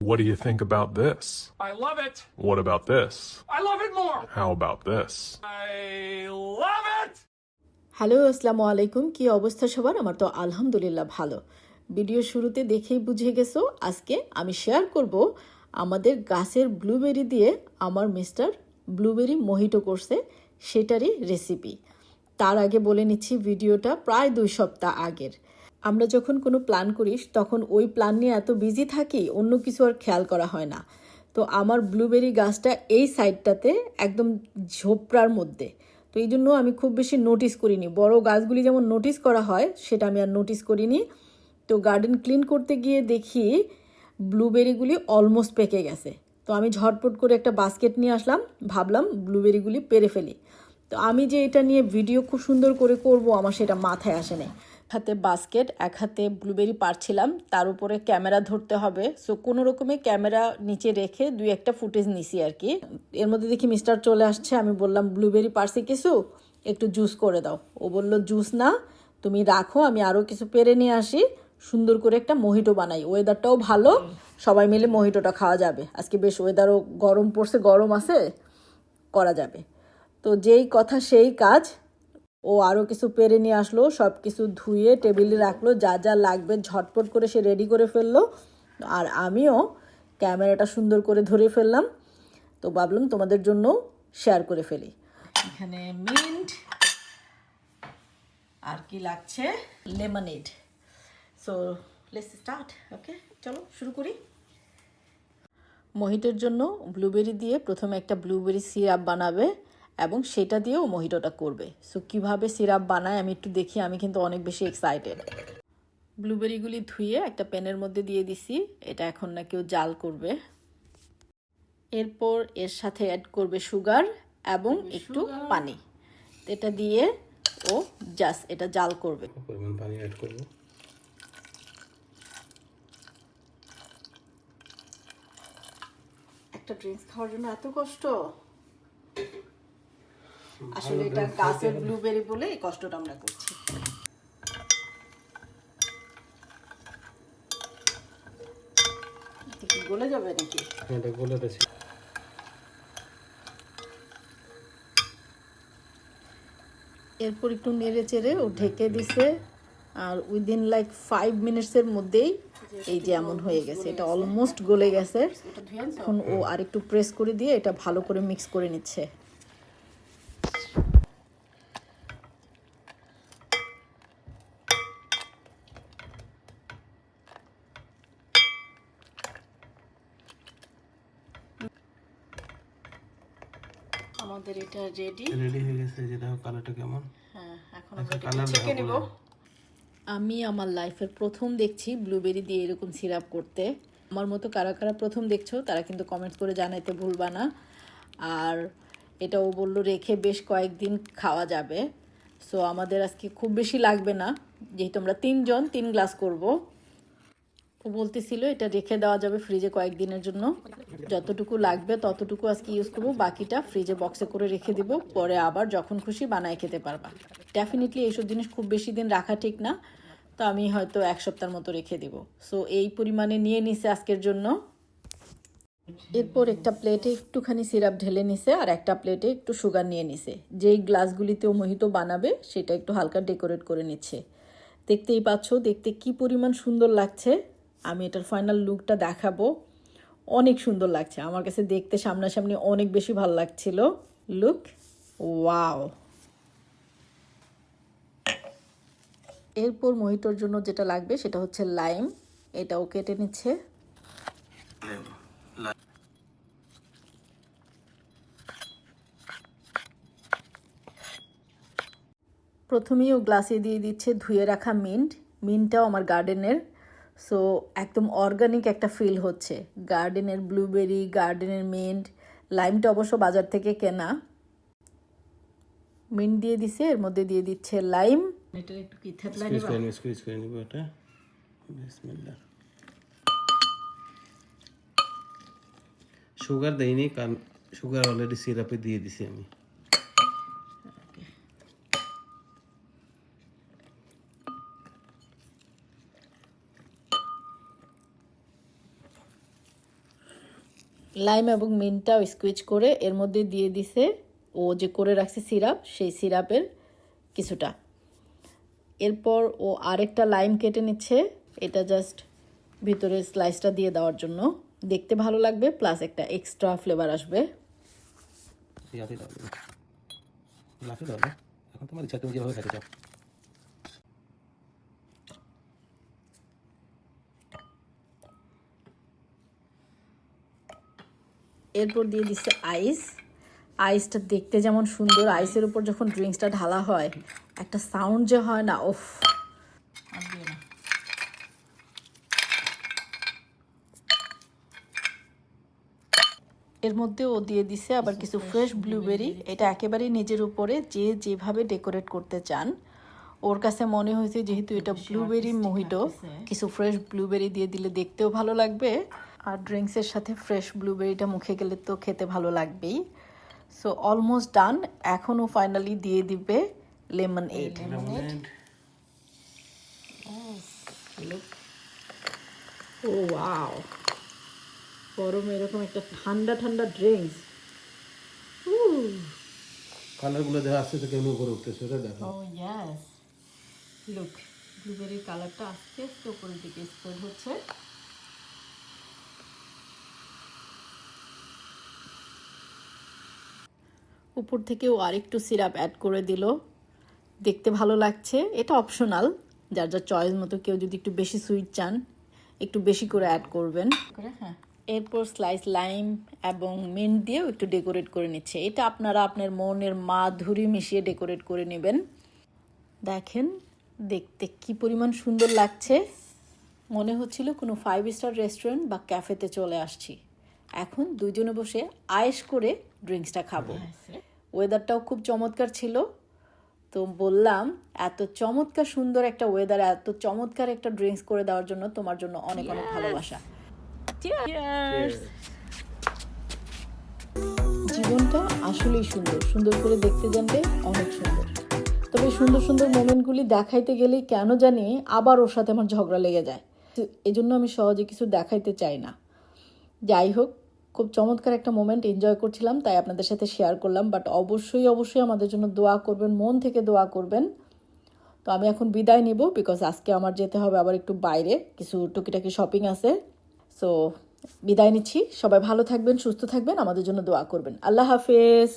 What do you think about this? I love it. What about this? I love it more. How about this? I love it. Hello আসসালামু আলাইকুম কি অবস্থা সবার আমার তো আলহামদুলিল্লাহ ভালো ভিডিও শুরুতে দেখেই বুঝে গেছো আজকে আমি শেয়ার করব আমাদের গাছের ব্লুবেরি দিয়ে আমার মিস্টার ব্লুবেরি মোহিটো করছে সেটারই রেসিপি তার আগে বলে নিচ্ছি ভিডিওটা প্রায় দুই সপ্তাহ আগের আমরা যখন কোনো প্ল্যান করি তখন ওই প্ল্যান নিয়ে এত বিজি থাকি, অন্য কিছু আর খেয়াল করা হয় না। তো আমার ব্লুবেরি গাছটা এই সাইডটাতে একদম ঝোপড়ার মধ্যে। তো এই জন্য আমি খুব বেশি নোটিস করিনি। বড় গাছগুলি যেমন নোটিস করা হয়, সেটা আমি আর নোটিস করিনি। তো গার্ডেন ক্লিন করতে গিয়ে দেখি ব্লুবেরিগুলি অলমোস্ট পেকে গেছে। তো আমি ঝটপট করে একটা বাস্কেট নিয়ে আসলাম, ভাবলাম ব্লুবেরিগুলি পেরে ফেলি। তো আমি যে এটা নিয়ে ভিডিও খুব সুন্দর করে করব, আমার সেটা মাথায় আসে নাই। হাতে বাস্কেট, এক হাতে ব্লুবেরি পারছিলাম তার উপরে ক্যামেরা ধরতে হবে। সো কোনো রকমে ক্যামেরা নিচে রেখে দুই একটা ফুটেজ নিছি আর কি। এর মধ্যে দেখি মিস্টার চলে আসছে। আমি বললাম, ব্লুবেরি পারছি কিছু? একটু জুস করে দাও। ও বলল জুস না, তুমি রাখো, আমি আরও কিছু পেরে নিয়ে আসি। সুন্দর করে একটা মহিটো বানাই। ওয়েদারটাও ভালো। সবাই মিলে মহিটোটা খাওয়া যাবে। আজকে বেশ ওয়েদারও গরম পড়ছে, গরম আছে, করা যাবে। তো যেই কথা, সেই কাজ ও আরও কিছু পেরে নিয়ে আসলো সব কিছু ধুয়ে টেবিলে রাখল, যা যা লাগবে ঝটপট করে সে রেডি করে ফেলল। আর আমিও ক্যামেরাটা সুন্দর করে ধরে ফেললাম। তো ভাবলাম তোমাদের জন্য শেয়ার করে ফেলি। এখানে মিন্ট আর কি লাগছে? Lemonade so let's start okay চলো, শুরু করি। মহিটোর জন্য ব্লুবেরি দিয়ে প্রথমে একটা ব্লুবেরি সিরাপ বানাবে। এবং সেটা দিয়েও মহিটোটা করবে। সো কীভাবে সিরাপ বানায় আমি একটু দেখি আমি কিন্তু অনেক বেশি এক্সাইটেড ব্লুবেরিগুলি ধুয়ে একটা প্যানের মধ্যে দিয়ে দিছি এটা এখন না কেউ জাল করবে। এরপর এর সাথে অ্যাড করবে সুগার এবং একটু পানি। এটা দিয়ে ও জাস্ট এটা জাল করবে। পরিমাণ পানি অ্যাড করব? একটা ড্রিঙ্কস খাওয়ার জন্য এত কষ্ট? আসলে এটা গাছের ব্লুবেরি বলে এই কষ্টটা আমরা করছি। গলে যাবে নাকি? এটা গলে দিয়েছি এরপর একটু নেড়ে চেড়ে ও ঢেকে দিছে আর উইদিন লাইক ফাইভ মিনিটসের মধ্যেই এই যে এমন হয়ে গেছে। এটা অলমোস্ট গলে গেছে। এখন ও আর একটু প্রেস করে দিয়ে এটা ভালো করে মিক্স করে নিচ্ছে। আমাদের এটা রেডি রেডি হয়ে গেছে যে দেখো কালারটা কেমন। হ্যাঁ এখন আচ্ছা, আমরা ছেঁকে নেব। আমি আমার লাইফের প্রথম দেখছি ব্লুবেরি দিয়ে এরকম সিরাপ করতে। আমার মতো কারা কারা প্রথম দেখছ তারা কিন্তু কমেন্টস করে জানাইতে ভুলবা না। আর এটা ও বলল রেখে বেশ কয়েকদিন খাওয়া যাবে। সো আমাদের আজকে খুব বেশি লাগবে না। যেহেতু আমরা তিনজন তিন গ্লাস করব। ও বলতেছিল, এটা রেখে দেওয়া যাবে ফ্রিজে কয়েকদিনের জন্য। যতটুকু লাগবে ততটুকু আজকে ইউজ করব। বাকিটা ফ্রিজে বক্সে করে রেখে দিব। পরে আবার যখন খুশি বানায় খেতে পারবা। ডেফিনেটলি এইসব জিনিস খুব বেশি দিন রাখা ঠিক না। তো আমি হয়তো এক সপ্তাহের মতো রেখে দিব। সো এই পরিমাণে নিয়ে নিছে আজকের জন্য। এরপর একটা প্লেটে একটুখানি সিরাপ ঢেলে নিছে আর একটা প্লেটে একটু সুগার নিয়ে নিছে। যেই গ্লাসগুলিতেও মোহিত বানাবে, সেটা একটু হালকা ডেকোরেট করে নিচ্ছে। দেখতেই পাচ্ছ, দেখতে কি পরিমাণ সুন্দর লাগছে। আমি এটার ফাইনাল লুকটা দেখাবো। অনেক সুন্দর লাগছে। আমার কাছে দেখতে সামনাসামনি অনেক বেশি ভালো লাগছিল। লুক ওয়াও এরপর মহিটোর জন্য যেটা লাগবে সেটা হচ্ছে লাইম এটাও কেটে নিচ্ছে। প্রথমেই ও গ্লাসে দিয়ে দিচ্ছে ধুয়ে রাখা মিন্ট মিন্টটাও আমার গার্ডেনের সো একদম অর্গানিক একটা ফিল হচ্ছে। গার্ডেনের ব্লুবেরি গার্ডেনের মিন্ট লাইমটা অবশ্য বাজার থেকে কেনা। মিন্ট দিয়ে দিছে এর মধ্যে দিয়ে দিচ্ছে লাইম এটার একটু কি থেতলা স্কুইজ স্কুইজ করে নিব এটা। বিসমিল্লাহ। সুগার দেইনি কারণ সুগার অলরেডি সিরাপে দিয়ে দিছি আমি। লাইম এবং মিনটাও স্কুইচ করে এর মধ্যে দিয়ে দিছে, ও যে করে রাখছে সিরাপ সেই সিরাপের কিছুটা। এরপর ও আরেকটা লাইম কেটে নিচ্ছে, এটা জাস্ট ভিতরে স্লাইসটা দিয়ে দেওয়ার জন্য। দেখতে ভালো লাগবে প্লাস একটা এক্সট্রা ফ্লেভার আসবে। এখন তোমার ইচ্ছা, তুমি যেভাবে খেতে চাও। এরপর দিয়ে দিচ্ছে আইস আইসটা দেখতে যেমন সুন্দর। আইসের উপর যখন ড্রিঙ্কসটা ঢালা হয় একটা সাউন্ড যে হয় না ওফ। এর মধ্যে ও দিয়ে দিছে আবার কিছু ফ্রেশ ব্লুবেরি এটা একেবারেই নিজের উপরে যে যেভাবে ডেকোরেট করতে চান। ওর কাছে মনে হয়েছে যেহেতু এটা ব্লুবেরি মোহিটো কিছু ফ্রেশ ব্লুবেরি দিয়ে দিলে দেখতেও ভালো লাগবে। আর ড্রিঙ্কসের সাথে ফ্রেশ ব্লুবেরিটা মুখে গেলে তো খেতে ভালো লাগবেই। সো অলমোস্ট ডান এখনও ফাইনালি দিয়ে দিবে লেমন এইড ও ওয়াও গরমে এরকম একটা ঠান্ডা ঠান্ডা ড্রিঙ্কস কালারগুলো দেখা আসছে তো কেমন করে উঠতেছে ওটা দেখো। ও ইয়েস লুক ব্লুবেরির কালারটা আস্তে আস্তে উপরের দিকে স্প্রেড হচ্ছে। উপর থেকেও আরেকটু সিরাপ অ্যাড করে দিল। দেখতে ভালো লাগছে। এটা অপশনাল যার যার চয়েস মতো কেউ যদি একটু বেশি সুইট চান একটু বেশি করে অ্যাড করবেন। এরপর স্লাইস লাইম এবং মিন্ট দিয়েও একটু ডেকোরেট করে নিচ্ছে। এটা আপনারা আপনার মনের মাধুরী মিশিয়ে ডেকোরেট করে নেবেন। দেখেন দেখতে কি পরিমাণ সুন্দর লাগছে। মনে হচ্ছিল কোনো ফাইভ স্টার রেস্টুরেন্ট বা ক্যাফেতে চলে আসছি। এখন দুজনে বসে আয়েশ করে ড্রিঙ্কসটা খাব। ওয়েদারটাও খুব চমৎকার ছিল। তো বললাম এত চমৎকার সুন্দর একটা ওয়েদার এত চমৎকার একটা ড্রিঙ্কস করে দেওয়ার জন্য তোমার জন্য অনেক অনেক ভালোবাসা। জীবনটা আসলেই সুন্দর। সুন্দর করে দেখতে জানলে অনেক সুন্দর। তবে সুন্দর সুন্দর মোমেন্টগুলি দেখাইতে গেলেই কেন জানি আবার ওর সাথে আমার ঝগড়া লেগে যায়। এজন্য আমি সহজে কিছু দেখাইতে চাই না। যাই হোক খুব চমৎকার একটা মোমেন্ট এনজয় করছিলাম, তাই আপনাদের সাথে শেয়ার করলাম। বাট অবশ্যই অবশ্যই আমাদের জন্য দোয়া করবেন, মন থেকে দোয়া করবেন। তো আমি এখন বিদায় নিব বিকজ আজকে আমার যেতে হবে আবার একটু বাইরে, কিছু টুকিটাকি শপিং আছে। সো বিদায় নিচ্ছি। সবাই ভালো থাকবেন, সুস্থ থাকবেন, আমাদের জন্য দোয়া করবেন। আল্লাহ হাফেজ!